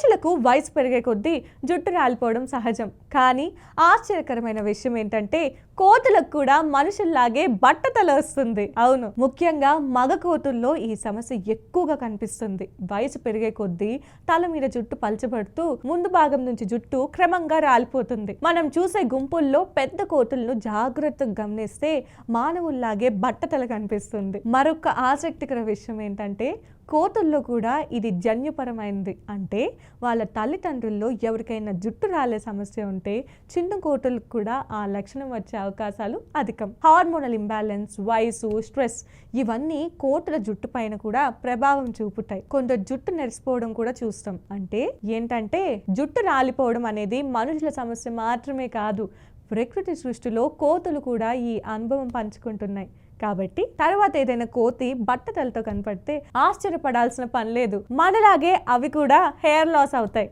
మనుషులకు వయసు పెరిగే కొద్దీ జుట్టు రాలిపోవడం సహజం. కానీ ఆశ్చర్యకరమైన విషయం ఏంటంటే కోతులకు కూడా మనుషుల్లాగే బట్టతల వస్తుంది. అవును ముఖ్యంగా మగ కోతుల్లో ఈ సమస్య ఎక్కువగా కనిపిస్తుంది. వయసు పెరిగే కొద్దీ తల మీద జుట్టు పలచబడుతూ ముందు భాగం నుంచి జుట్టు క్రమంగా రాలిపోతుంది. మనం చూసే గుంపుల్లో పెద్ద కోతులను జాగ్రత్తగా గమనిస్తే మానవుల్లాగే బట్టతల కనిపిస్తుంది. మరొక ఆసక్తికర విషయం ఏంటంటే కోతుల్లో కూడా ఇది జన్యుపరమైనది అంటే వాళ్ళ తల్లిదండ్రుల్లో ఎవరికైనా జుట్టు రాలే సమస్య ఉంటే చిన్న కోతులకు కూడా ఆ లక్షణం వచ్చే అవకాశాలు అధికం. హార్మోనల్ ఇంబ్యాలెన్స్ వయసు స్ట్రెస్ ఇవన్నీ కోతుల జుట్టు పైన కూడా ప్రభావం చూపుతాయి. కొందరు జుట్టు నెరిసిపోవడం కూడా చూస్తాం. అంటే ఏంటంటే జుట్టు రాలిపోవడం అనేది మనుషుల సమస్య మాత్రమే కాదు ప్రకృతి సృష్టిలో కోతులు కూడా ఈ అనుభవం పంచుకుంటున్నాయి. కాబట్టి తర్వాత ఏదైనా కోతి బట్టతలతో కనపడితే ఆశ్చర్యపడాల్సిన పని లేదు. మనలాగే అవి కూడా హెయిర్ లాస్ అవుతాయి.